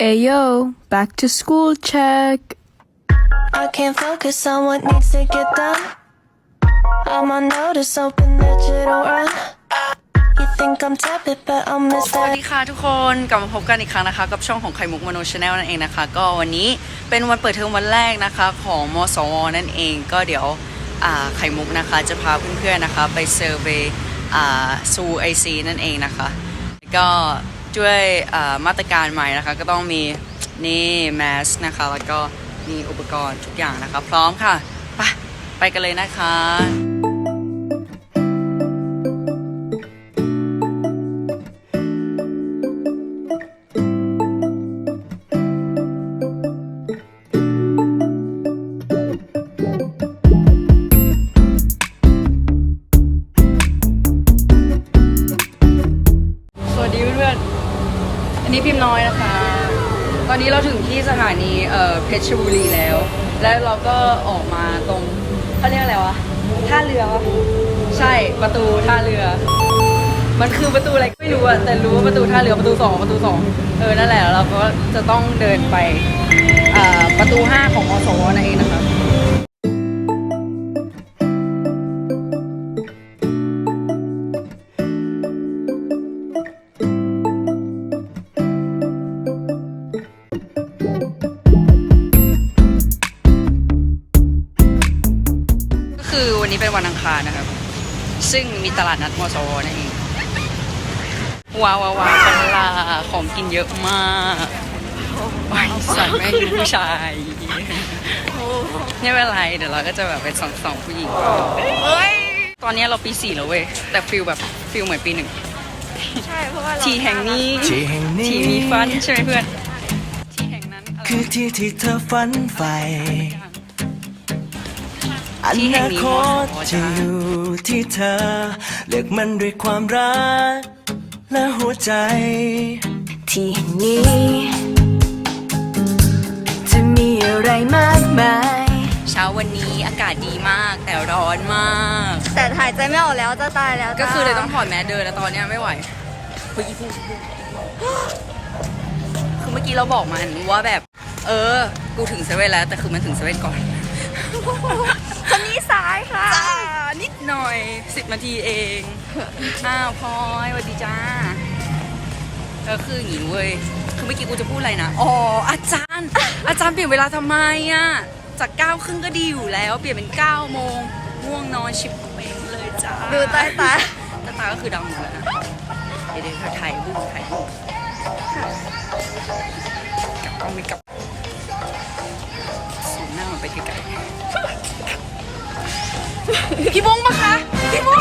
Ayo, back to school check. I can't focus on what needs to get done. I'm on notice, open digital run. You think I'm tepid, but I'll miss สวัส that. ดีค่ะทุกคนกลับมาพบกันอีกครั้งนะคะ กับช่องของไข่มุกมโนชาแนลนั่นเองนะคะ ก็วันนี้เป็นวันเปิดเทอมวันแรกนะคะ ของมสวนั่นเองก็เดี๋ยวอ่าไข่มุกนะคะจะพาเพื่อนๆนะคะ ไปเซอร์เวย์ซูไอซีนั่นเองนะคะ ก็ ด้วยมาตรการใหม่นะคะ ก็ต้องมีนี่แมสนะคะ แล้วก็มีอุปกรณ์ทุกอย่างนะคะ พร้อมค่ะ ไปไปกันเลยนะคะ ที่สถานีเอ่อเพชรบุรีแล้ว แล้วเราก็ออกมาตรงเขาเรียกอะไรวะท่าเรือวะใช่ประตูท่าเรือ มันคือประตูอะไรก็ไม่รู้อะแต่รู้ว่าประตูท่าเรือประตูสองประตูสองเออนั่นแหละแล้วเราก็จะต้องเดินไปอ่าประตูห้า คือวันนี้เป็นวันอังคารนะครับ ซึ่งมีตลาดนัดมอสวนั่นเองว้าวว้าวว้าวคนลาของกินเยอะมากวายใส่แม่งผู้ชายไม่เป็นไรเดี๋ยวเราก็จะแบบเป็นสองสองผู้หญิงตอนนี้เราปีสี่แล้วเว้ย แต่ฟิลแบบฟิลเหมือนปีหนึ่งใช่เพราะว่าเราทีแห่งนี้ที่แห่งนี้ทีมีฟันใช่ไหมเพื่อน ที่แห่งนั้นอะไรคือที่ที่เธอฝันใฝ่ อที่แห่นางนี้คตมอสวจะอยู่ที่เธอ เลือกมันด้วยความรัก และหัวใจ ที่นี้ จะมีอะไรมากมาย เช้าวันนี้อากาศดีมากแต่ร้อนมาก แต่หายใจไม่ออกแล้วจะตายแล้วก็คือเลยจ้าต้องถอดแมสเดินแล้วตอนเนี้ยไม่ไหวเฮ้ยพูดพูดคือเมื่อกี้เราบอกมันว่าแบบ เออ กูถึงเซเว่นแล้ว แต่คือมันถึงเซเว่นก่อน คนนี้สายค่ะ จ้านิดหน่อยสิบนาทีเอง อ้าวพลอยสวัสดีจ้าก็คืออย่างงี้เว้ยคือเมื่อกี้กูจะพูดอะไรนะ อ๋อ อาจารย์ อาจารย์เปลี่ยนเวลาทำไมอะจากเก้าครึ่งก็ดีอยู่แล้ว เปลี่ยนเป็นเก้าโมงง่วงนอนชิบเองเลยจ้าดูใต้ตาตาตาก็คือดำหมดแล้วนะ เดี๋ยวเดี๋ยวถ่ายรูปถ่ายรูปกลับกล้องไม่กลับ พี่บงปะคะพี่บง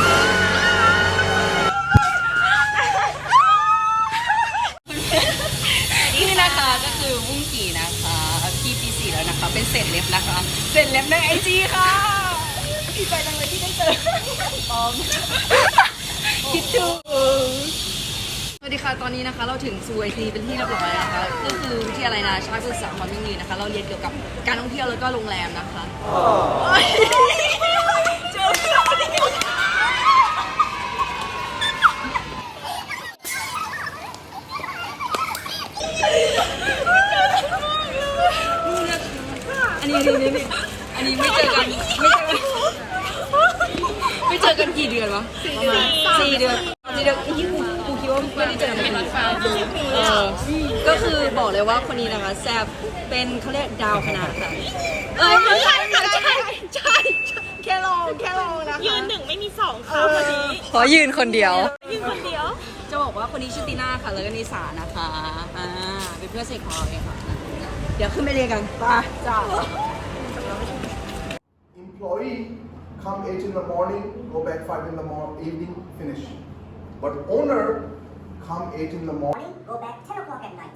นี่นะคะก็คือบุ้งกี่นะคะพี่ปีสี่แล้วนะคะ เป็นเศษเล็บนะคะ เศษเล็บในไอจีค่ะดีใจจังเลยที่ได้เจอปอมคิดถึงสวัสดีค่ะตอนนี้นะคะ เราถึงซูไอซีเป็นที่เรียบร้อยแล้วนะคะก็คือวิทยาลัยนานาชาติภาษาความยั่งยืนนะคะ เราเรียนเกี่ยวกับการท่องเที่ยวแล้วก็โรงแรมนะคะเจ อันนี้อันนี้อันนี้ไม่เจอกันไม่เจอกัน ไม่เจอกันกี่เดือนวะประมาณสี่เดือนสี่เดือนยี่กูกูคิดว่าไม่ได้เจอกันเป็นเออก็คือบอกเลยว่าคนนี้นะคะแซบเป็นเขาเรียกดาวคณะค่ะเออไม่ใช่ใช่ใช่ แค่ลองแค่ลองนะคะ ยืนหนึ่งไม่มีสองค่ะวันนี้ขอยืนคนเดียว ยืนคนเดียว จะบอกว่าคนนี้ชื่อตีน่าค่ะ แล้วก็นิสานะคะอ่าเป็นเพื่อนสนิทของเราเองค่ะ เดี๋ยวขึ้นไปเรียนกันไปจ้า employee come 8 in the morning, go back 5 in the morning, evening, finish. But owner come 8 in the morning, morning, go back 10 o'clock at night.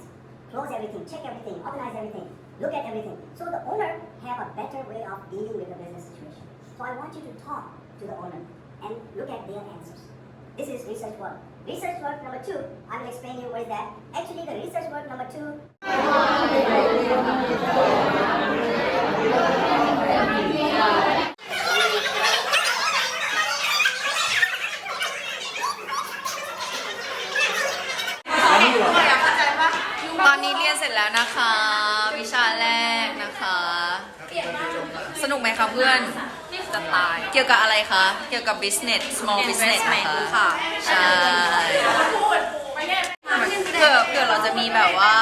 Close everything, check everything, organize everything, look at everything. So the owner have a better way of dealing with the business situation. So I want you to talk to the owner and look at their answers. This is research work. Research work number two, I will explain you what is that. Actually, the research work number two ตอนนี้เรียนเสร็จแล้วนะคะ วิชาแรกนะคะ สนุกไหมคะเพื่อน เกี่ยวกับอะไรคะ เกี่ยวกับ business small business นะคะ ค่ะ ใช่เผื่อเผื่อเราจะมีแบบว่า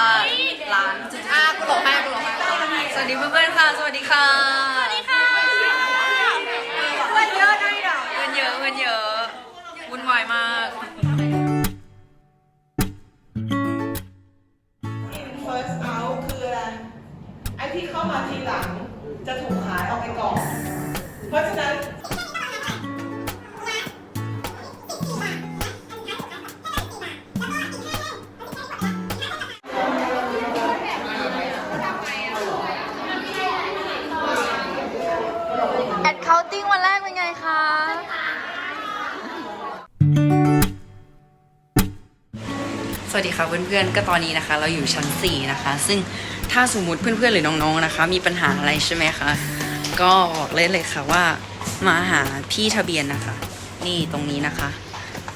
ร้านอะกูหลงให้กูหลงให้สวัสดีเพื่อนๆค่ะ สวัสดีค่ะ สวัสดีค่ะเพื่อนเยอะด้วยอะเพื่อนเยอะเพื่อนเยอะวุ่นวายมาก สวัสดีค่ะเพื่อนๆ ก็ตอนนี้นะคะ เราอยู่ชั้น 4 นะคะ ซึ่งถ้าสมมุติเพื่อนๆ หรือน้องๆ นะคะ มีปัญหาอะไรใช่ไหมคะ ก็บอกเลยเลยค่ะว่ามาหาพี่ทะเบียนนะคะ นี่ตรงนี้นะคะ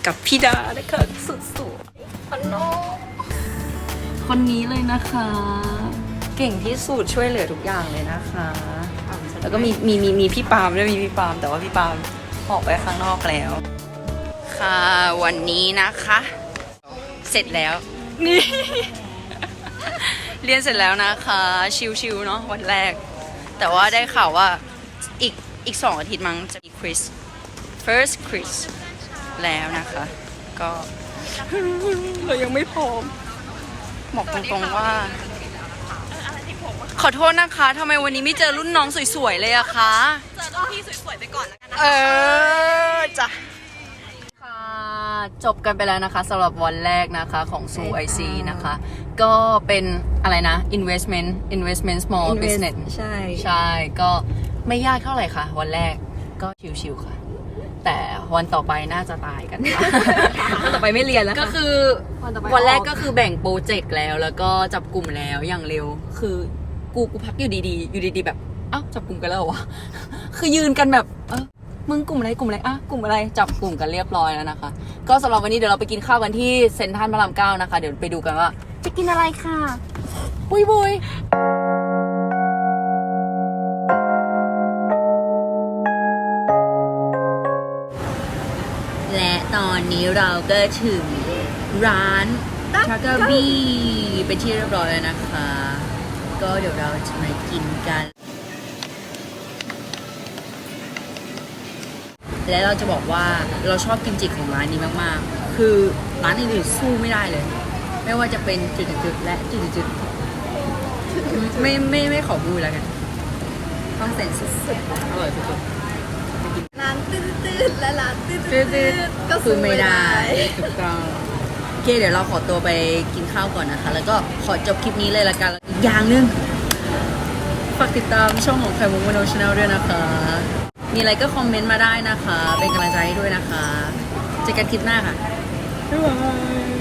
กับพี่ดานะคะสุดสวยคนน้องคนนี้เลยนะคะ เก่งที่สุดช่วยเหลือทุกอย่างเลยนะคะ แล้วก็มีมีมีมีพี่ปาล์มด้วยมีพี่ปาล์มแต่ว่าพี่ปาล์มออกไปข้างนอกแล้ว ค่ะวันนี้นะคะ เสร็จแล้ว นี่ เรียนเสร็จแล้วนะคะ ชิวๆเนาะวันแรก แต่ว่าได้ข่าวว่าอีกอีกสองอาทิตย์มั้งจะมีคริส first quiz แล้วนะคะ ก็ เรายังไม่พร้อมบอกตรงๆว่า ขอโทษนะคะทำไมวันนี้ไม่เจอรุ่นน้องสวยๆเลยอะคะ เจอรุ่นพี่สวยๆไปก่อนแล้วกันนะเออจ้ะค่ะ จบกันไปแล้วนะคะสำหรับวันแรกนะคะของซูไอซีนะคะ ก็เป็นอะไรนะ investment investment small business ใช่ ใช่ ก็ไม่ยากเท่าไหร่ค่ะ วันแรกก็ชิวๆค่ะ แต่วันต่อไปน่าจะตายกันค่ะวันต่อไปไม่เรียนแล้วก็ค่ะคือวันต่อไปวันแรกออกก็คือแบ่งโปรเจกต์แล้ว แล้วก็จับกลุ่มแล้วอย่างเร็ว คือกูกูพักอยู่ดีๆ อยู่ดีๆ แบบ เอ้าจับกลุ่มกันแล้วเหรอวะ คือยืนกันแบบเออ มึงกลุ่มอะไรกลุ่มอะไรอะกลุ่มอะไรจับกลุ่มกันเรียบร้อยแล้วนะคะ ก็สำหรับวันนี้เดี๋ยวเราไปกินข้าวกันที่เซ็นทรัลพระรามเก้านะคะ เดี๋ยวไปดูกันว่าจะกินอะไรค่ะ บุยบุยและตอนนี้เราก็ถึงร้านทักกบี้เป็นที่เรียบร้อยแล้วนะคะ ก็เดี๋ยวเราจะมากินกัน และเราจะบอกว่าเราชอบกิมจิของร้านนี้มากๆ คือร้านอื่นๆสู้ไม่ได้เลย ไม่ว่าจะเป็นจุดๆและจุดๆไม่ไม่ไม่ขอบูแล้วกันต้องเซ็นสุดๆอร่อยสุดๆร้านตื้นๆและร้านตื้นตื้อๆก็ๆสู้คือไม่ไม่ได้ได้ถูกต้องโอเคเดี๋ยวเราขอตัวไปกินข้าวก่อนนะคะ แล้วก็ขอจบคลิปนี้เลยละกันอีกอย่างหนึงฝากติดตามช่องของไข่มุกมโนชาแนลด้วยนะคะ มีอะไรก็คอมเมนต์มาได้นะคะ เป็นกำลังใจให้ด้วยนะคะ เจอกันคลิปหน้าค่ะบ๊ายบาย